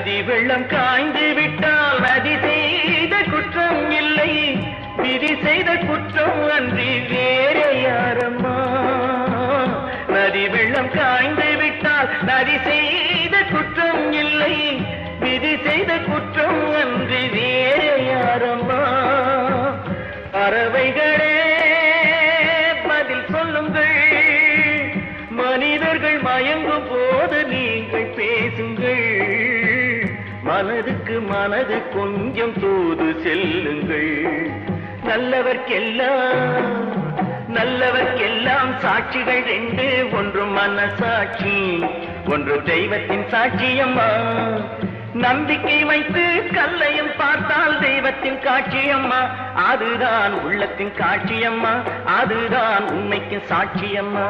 நதி வெள்ளம் காய்ந்து விட்டால் நதி செய்த குற்றம் இல்லை. விதி செய்த குற்றம் அன்றி வேறு யாரம்மா? நதி வெள்ளம் காய்ந்து விட்டால் நதி செய்த குற்றம் இல்லை. விதி செய்த குற்றம் அன்றி வேறு யாரம்மா? பறவைகளே பதில் சொல்லுங்கள். மனிதர்கள் மயங்கும் போது மனதுக்கு மனது கொஞ்சம் தூது செல்லுங்கள். நல்லவர்க்கெல்லாம் நல்லவர்க்கெல்லாம் சாட்சிகள் ரெண்டு ஒன்று மனசாட்சி ஒன்று தெய்வத்தின் சாட்சியம்மா நம்பிக்கை வைத்து கல்லையும் பார்த்தால் தெய்வத்தின் காட்சியம்மா அதுதான் உள்ளத்தின் காட்சியம்மா அதுதான் உண்மைக்கு சாட்சியம்மா